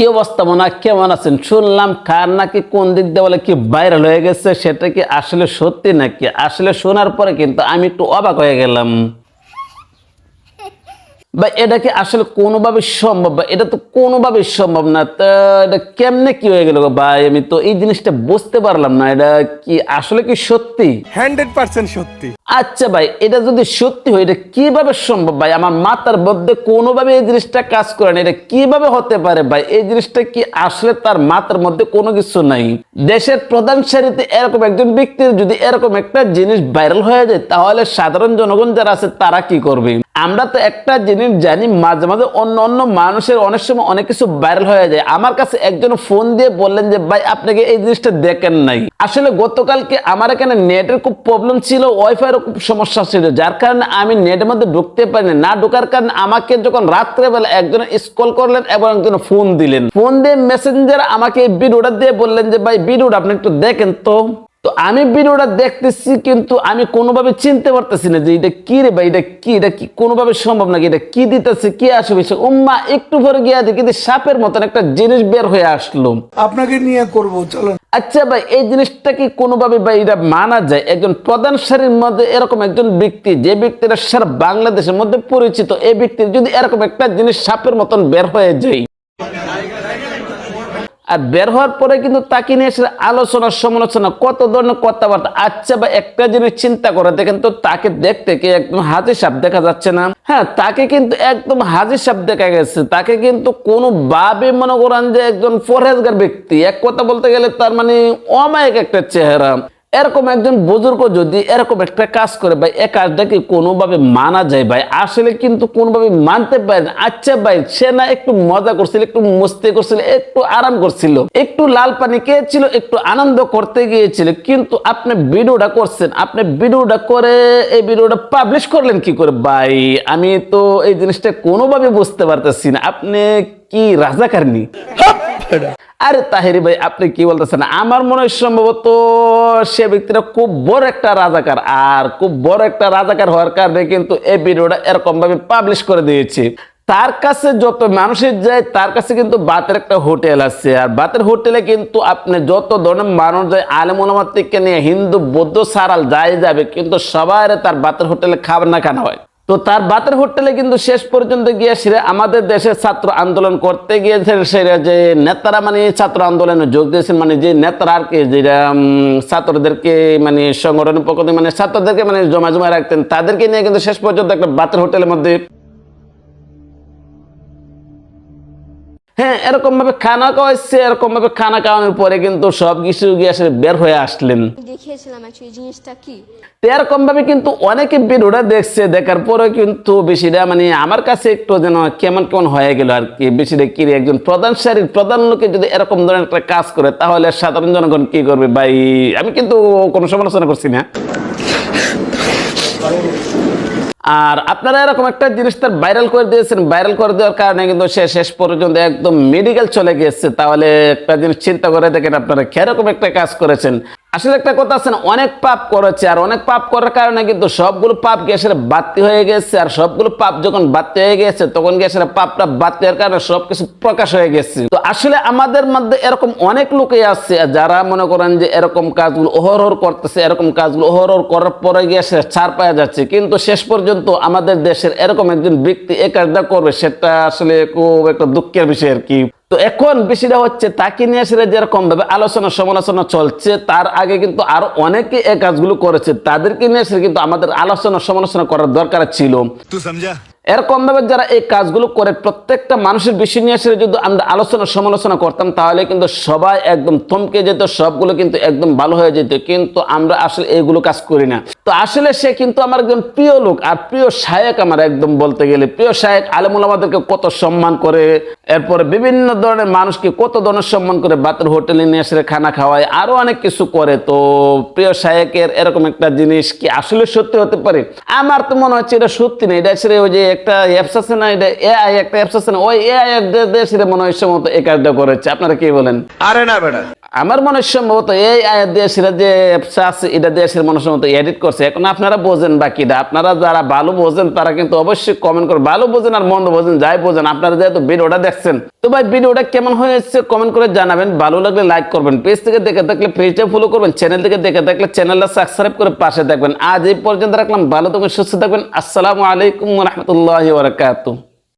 কি অবস্থা, মনে হয় কেমন আছেন? শুনলাম কার নাকি কোন দিক দিয়ে বলে কি ভাইরাল হয়ে গেছে, সেটা কি আসলে সত্যি নাকি? আসলে শোনার পরে কিন্তু আমি একটু অবাক হয়ে গেলাম। বা এটা কি আসলে কোনোভাবে সম্ভব? বা এটা তো কোনোভাবে সম্ভব না। তা এটা কেমনে কি হয়ে গেল ভাই? আমি তো এই জিনিসটা বুঝতে পারলাম না। এটা কি আসলে কি সত্যি? হান্ড্রেড পার্সেন্ট সত্যি। আচ্ছা ভাই এটা যদি সত্যি হয় এটা কীভাবে সম্ভব ভাই? আমার মাথার মধ্যে কোনোভাবে এই জিনিসটা কাজ করে না। এটা কীভাবে হতে পারে ভাই? এই জিনিসটা কি আসলে তার মাথার মধ্যে কোনো কিছু নাই? দেশের প্রধান সারিতে এরকম একজন ব্যক্তির যদি এরকম একটা জিনিস ভাইরাল হয়ে যায় তাহলে সাধারণ জনগণ যারা আছে তারা কি করবে? আমরা তো একটা জিনিস জানি মাঝে মাঝে অন্য অন্য মানুষের অনেক সময় অনেক কিছু ভাইরাল হয়ে যায়। আমার কাছে একজন ফোন দিয়ে বললেন যে, ভাই আপনাকে এই জিনিসটা দেখেন নাই? আসলে গতকালকে আমার এখানে নেটের খুব প্রবলেম ছিল ওয়াইফাই খুব সমস্যা ছিল, যার কারণে আমি নেটের মধ্যে ঢুকতে পারিনি। না ঢোকার কারণে আমাকে যখন রাত্রেবেলা একজন স্কল করলেন এবং একজন ফোন দিলেন। ফোন দিয়ে মেসেঞ্জার আমাকে এই ভিডিওটা দিয়ে বললেন যে, ভাই ভিডিওটা আপনি একটু দেখেন তো। তো আমি ভিডিওটা দেখতেছি কিন্তু আমি কোনোভাবে চিনতে পারতেছি না যে এটা কি রে ভাই এটা কি এটা কি কোনোভাবে সম্ভব নাকি এটা কি দিতেছে কি আসবে? সে উম্মা একটু পরে গিয়ে দেখি যে সাপের মতন একটা জিনিস বের হয়ে আসলো। আপনাকে নিয়ে করব চলেন। আচ্ছা ভাই এই জিনিসটা কি কোনোভাবে ভাই এটা মানা যায়? একজন প্রধান সারির মধ্যে এরকম একজন ব্যক্তি যে ব্যক্তিটা সারা বাংলাদেশের মধ্যে পরিচিত এই ব্যক্তির যদি এরকম একটা জিনিস সাপের মতন বের হয়ে যায়। আর বের হওয়ার পরে কিন্তু তাকে নিয়ে আসলে আলোচনা, সমালোচনা, কত ধরনের কথাবার্তা আচ্ছা বা একটা জিনিস চিন্তা করে দেখেন তো তাকে দেখতে কি একদম হাজির সাপ দেখা যাচ্ছে না? হ্যাঁ তাকে কিন্তু একদম হাজির সাপ দেখা গেছে। তাকে কিন্তু কোনো ভাবে মনে করেন যে একজন ফরেজগার ব্যক্তি। এক কথা বলতে গেলে তার মানে অমায়িক একটা চেহারা। এরকম একজন বুজুর্গ যদি এরকম একটা কাজ করে ভাই, এ কাজটা কি কোনোভাবে মানা যায় ভাই? আসলে কিন্তু কোনোভাবে মানতে পারে না। আচ্ছা ভাই, সে না একটু মজা করছিল, একটু মস্তি করছিল, একটু আরাম করছিল, একটু লাল পানি খেয়েছিল, একটু আনন্দ করতে গিয়েছিল, কিন্তু আপনি ভিডিওটা করছেন, আপনি ভিডিওটা করে এই ভিডিওটা পাবলিশ করলেন কি করে? ভাই, আমি তো এই জিনিসটা কোনোভাবে বুঝতে পারতেছি না। আপনি কি রাজাকারনি আরে তাহেরি ভাই, আপনি কি বলতেছেন? আমার মনে হয় সম্ভবত সে ব্যক্তিটা খুব বড় একটা রাজাকার। আর খুব বড় একটা রাজাকার হওয়ার কারণে কিন্তু এই ভিডিওটা এরকম ভাবে পাবলিশ করে দিয়েছে। তার কাছে যত মানুষের যায়, তার কাছে কিন্তু বাতের একটা হোটেল আছে। আর বাতের হোটেলে কিন্তু আপনি যত ধরনের মানুষ যায়, আলেম ওলামার থেকে নিয়ে হিন্দু, বৌদ্ধ, সারাল যাই যাবে, কিন্তু সবাই তার বাতের হোটেলে খাবার না খানা হয়। তো তার বাতের হোটেলে কিন্তু শেষ পর্যন্ত গিয়ে সেরে আমাদের দেশের ছাত্র আন্দোলন করতে গিয়েছে সেরা যে নেতারা মানে ছাত্র আন্দোলনে যোগ দিয়েছেন মানে যে নেতারা আর কি যেটা ছাত্রদেরকে মানে সংগঠন পক্ষ মানে ছাত্রদেরকে মানে জমা জমা রাখতেন, তাদেরকে নিয়ে কিন্তু শেষ পর্যন্ত একটা বাতের হোটেলের মধ্যে হ্যাঁ এরকম ভাবে খানা খাওয়াইছে এরকম ভাবে খানা খাওয়ানোর পরে কিন্তু সব কিছু গিয়ে আসলে বের হয়ে আসলেন। দেখিয়েছিলাম অ্যাকচুয়ালি জিনিসটা কি? তো এরকম ভাবে কিন্তু অনেকে ভিডিওটা দেখছে দেখার পরে কিন্তু বেশিটা মানে আমার কাছে একটু যেন কেমন কেমন হয়ে গেল আর কি বেশিটা কি একজন প্রধান সারির প্রধান লোকে যদি এরকম ধরনের একটা কাজ করে তাহলে সাধারণ জনগণ কি করবে? ভাই আমি কিন্তু কোনো সমালোচনা করছি না। আর আপনারা এরকম একটা জিনিস তার ভাইরাল করে দিয়েছেন। ভাইরাল করে দেওয়ার কারণে কিন্তু সে শেষ পর্যন্ত একদম মেডিকেল চলে গিয়েছে। তাহলে একটা জিনিস চিন্তা করে দেখেন আপনারা কীরকম একটা কাজ করেছেন। আসলে একটা কথা আছে না, অনেক পাপ করেছে আর অনেক পাপ করার কারণে কিন্তু সবগুলো পাপ গ্যাসের বাতি হয়ে গেছে আর সবগুলো পাপ যখন বাতি হয়ে গেছে, তখন গ্যাসের পাপটা বাতি হওয়ার কারণে সবকিছু প্রকাশ হয়ে গেছে। তো আসলে আমাদের মধ্যে এরকম অনেক লোকই আছে যারা মনে করেন যে এরকম কাজগুলো ওহরহর করতেছে, এরকম কাজগুলো ওহরহর করার পরে গিয়ে সে ছাড় পাওয়া যাচ্ছে। কিন্তু শেষ পর্যন্ত আমাদের দেশের এরকম একজন ব্যক্তি এই কাজটা করবে, সেটা আসলে খুব একটা দুঃখের বিষয় আর কি। তো এখন বেশিটা হচ্ছে তাকে নিয়ে আসলে যেরকমভাবে আলোচনা সমালোচনা চলছে তার আগে কিন্তু আর অনেকে এই কাজগুলো করেছে তাদেরকে নিয়ে আসলে কিন্তু আমাদের আলোচনা সমালোচনা করার দরকার ছিল। এরকম ভাবে যারা এই কাজগুলো করে প্রত্যেকটা মানুষের বিষয় নিয়ে আসলে যদি আমরা আলোচনা সমালোচনা করতাম তাহলে কিন্তু সবাই একদম থমকে যেত সবগুলো কিন্তু একদম ভালো হয়ে যেত কিন্তু আমরা আসলে এইগুলো কাজ করি না। তো আসলে সে কিন্তু আমার একজন প্রিয় লোক, আর প্রিয় শায়ক আমার একদম বলতে গেলে। প্রিয় শায়ক আলেমুল আমাদেরকে কত সম্মান করে, এরপরে বিভিন্ন ধরনের মানুষকে কত ধরনের সম্মান করে বাতের হোটেলে নিয়ে এসে খানা খাওয়ায়, আরও অনেক কিছু করে। তো প্রিয় শায়কের এরকম একটা জিনিস কি আসলে সত্যি হতে পারে? আমার তো মনে হচ্ছে এটা সত্যি না, এটা আসলে ওই যে একটা অ্যাপস আছে না, এটা এআই একটা অ্যাপস আছে না, ওই এআই দেশে মনে হয় সম্ভবত এই কাজটা করেছে। আপনারা কি বলেন? আরে না বেটা আমার মনে সম্ভবত এই আয়াত দিয়ে সেটা যে অ্যাপসটা আছে, এটা দিয়ে সে মনে সম্ভবত এডিট করছে। এখন আপনারা বোঝেন বাকিটা। আপনারা যারা ভালো বোঝেন, তারা কিন্তু অবশ্যই কমেন্ট করে ভালো বোঝেন আর মন্দ বোঝেন, যাই বোঝেন, আপনারা যেহেতু ভিডিওটা দেখছেন। তো ভাই, ভিডিওটা কেমন হয়েছে কমেন্ট করে জানাবেন। ভালো লাগলে লাইক করবেন। পেজ থেকে দেখে থাকলে পেজটা ফলো করবেন। চ্যানেল থেকে দেখে থাকলে চ্যানেলটা সাবস্ক্রাইব করে পাশে থাকবেন। আজ এই পর্যন্ত রাখলাম। ভালো থাকবেন, সুস্থ থাকবেন। আসসালামু আলাইকুম রহমতুল্লাহ বারাকাতুহ।